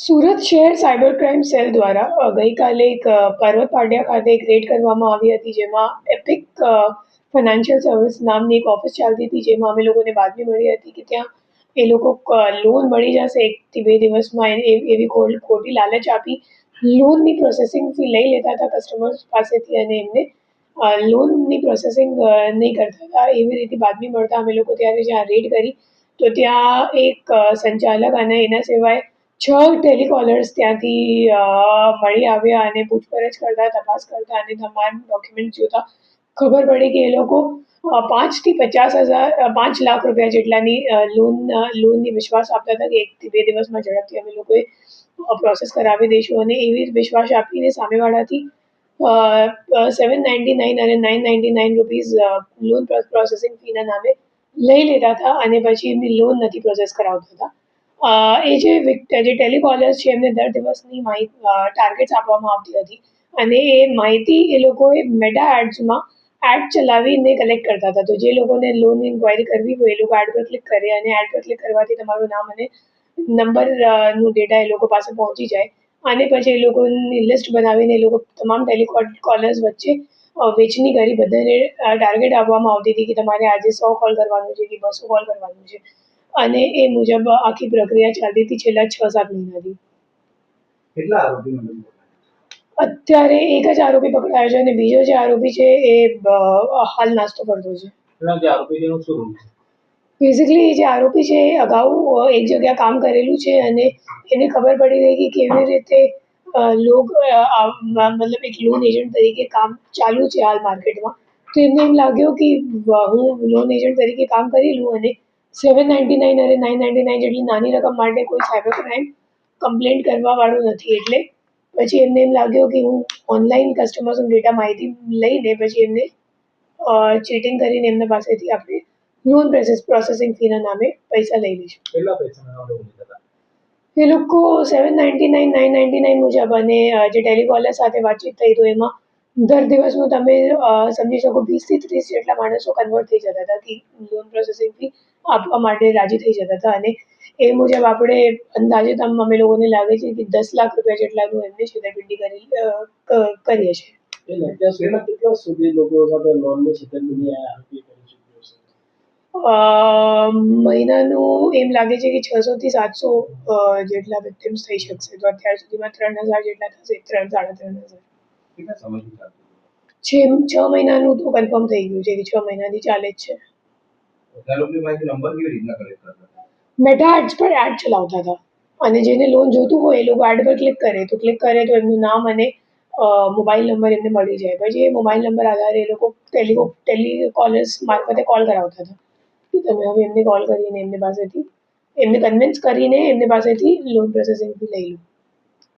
સુરત શહેર cyber crime cell દ્વારા ગઈકાલે એક પર્વત પાટિયા ખાતે એક રેડ કરવામાં આવી હતી, જેમાં એપિક ફાઇનાન્શિયલ સર્વિસ નામની એક ઓફિસ ચાલતી હતી, જેમાં અમે લોકોને બાતમી મળી હતી કે ત્યાં એ લોકો લોન મળી જશે એકથી બે દિવસમાં એવી ખોટી લાલચ આપી, લોનની પ્રોસેસિંગ ફી લઈ લેતા હતા કસ્ટમર્સ પાસેથી અને એમને લોનની પ્રોસેસિંગ નહીં કરતા હતા એવી રીતે બાતમી મળતા અમે લોકો ત્યારે જ્યાં રેડ કરી, તો ત્યાં એક સંચાલક અને એના સિવાય છ ટેલિકોલર્સ ત્યાંથી મળી આવ્યા અને પૂછપરછ કરતા, તપાસ કરતા અને તમામ ડોક્યુમેન્ટ જોતા. ખબર પડી કે એ લોકો પાંચથી પચાસ હજાર પાંચ લાખ રૂપિયા જેટલાની લોન લોનની વિશ્વાસ આપતા હતા કે એકથી બે દિવસમાં ઝડપથી અમે લોકોએ પ્રોસેસ કરાવી દઈશું. અને એવી વિશ્વાસ આપીને સામેવાળાથી સેવન નાઇન્ટી નાઇન અને nine ninety nine rupees loan processing ફીના નામે લઈ લેતા હતા અને પછી એમની લોન નથી પ્રોસેસ કરાવતા હતા. એ જે જે ટેલિકોલર્સ છે, એમને દર દિવસની ટાર્ગેટ્સ આપવામાં આવતી હતી. અને એ માહિતી એ લોકોએ મેટા એડ્સમાં એડ ચલાવીને કલેક્ટ કરતા હતા. તો જે લોકોને લોન ઇન્ક્વાયરી કરવી હોય, એ લોકો એડ પર ક્લિક કરે અને એડ પર ક્લિક કરવાથી તમારું નામ અને નંબરનું ડેટા એ લોકો પાસે પહોંચી જાય. અને પછી એ લોકોની લિસ્ટ બનાવીને એ લોકો તમામ ટેલિકોલર્સ વચ્ચે વેચની કરી. બધાને ટાર્ગેટ આપવામાં આવતી હતી કે તમારે આજે સો કોલ કરવાનું છે કે બસો કોલ કરવાનું છે. અને એ મુજબ આખી પ્રક્રિયા ચાલતી હતી છેલ્લા છ સાત મહિનાથી. કેટલા આરોપી અત્યારે એક જ આરોપી પકડાયો છે અને બીજો જે આરોપી છે એ હાલ નાસ્તો કરતો છે. બેઝિકલી જે આરોપી છે એ અગાઉ એક જગ્યા કામ કરેલું છે અને એને ખબર પડી ગઈ કે કેવી રીતે લોક મતલબ એક લોન એજન્ટ તરીકે કામ ચાલુ છે હાલ માર્કેટમાં તો એમને એમ લાગ્યું કે હું લોન એજન્ટ તરીકે કામ કરી લઉં અને સેવન નાઇન્ટી નાઇન અને નાઇન નાઇન્ટી નાઇન જેટલી નાની રકમ માટે કોઈ સાયબર ક્રાઇમ કમ્પ્લેન્ટ કરવા વાળું નથી. એટલે પછી એમને એમ લાગ્યું કે હું ઓનલાઈન કસ્ટમર્સનું ડેટા માહિતી લઈને પછી એમને ચીટિંગ કરીને એમના પાસેથી આપણે લોન પ્રોસેસ પ્રોસેસિંગ ફીના નામે પૈસા લઈ લઈશું. કેટલા એ લોકો seven ninety nine nine ninety nine મુજબ અને જે ટેલિકોલર સાથે વાતચીત થઈ તો એમાં દર દિવસનું તમે સમજી શકો વીસથી ત્રીસ જેટલા માણસો કન્વર્ટ થઈ જતા હતા. લોન પ્રોસેસિંગ ફી આપવા માટે રાજી થઈ જતા હતા. અને એ મુજબ આપણે અંદાજે તમ અમે લોકોને લાગે છે કે દસ લાખ રૂપિયા જેટલાનું એમને છેતરપિંડી કરી કરીએ છીએ. કેટલા સુધી લોકો સાથે લોનની છેતરપિંડી મહિનાનું એમ લાગે છે કે છસો થી સાતસો જેટલા વિક્ટિમ્સ થઈ શકશે. તો અત્યાર સુધીમાં ત્રણ હજાર જેટલા થશે ત્રણ સાડા ત્રણ હજાર. કેટલા સમયથી ચાલતું છે છ મહિનાનું તો કન્ફર્મ થઈ ગયું છે કે છ મહિનાથી ચાલે જ છે. બધા લોકોની પાસેથી નંબર કેવી રીતના કલેક્ટ કરતા મેટા એડ્સ પર એડ ચલાવતા હતા. અને જેને લોન જોતું હોય એ લોકો એડ પર ક્લિક કરે. તો ક્લિક કરે તો એમનું નામ અને મોબાઈલ નંબર એમને મળી જાય. પછી એ મોબાઈલ નંબર આધારે એ લોકો ટેલિકો ટેલિકોલર્સ મારફતે કોલ કરાવતા હતા. કે તમે હવે એમને કોલ કરીને એમની પાસેથી એમને કન્વિન્સ કરીને એમની પાસેથી લોન પ્રોસેસિંગ લઈ લો.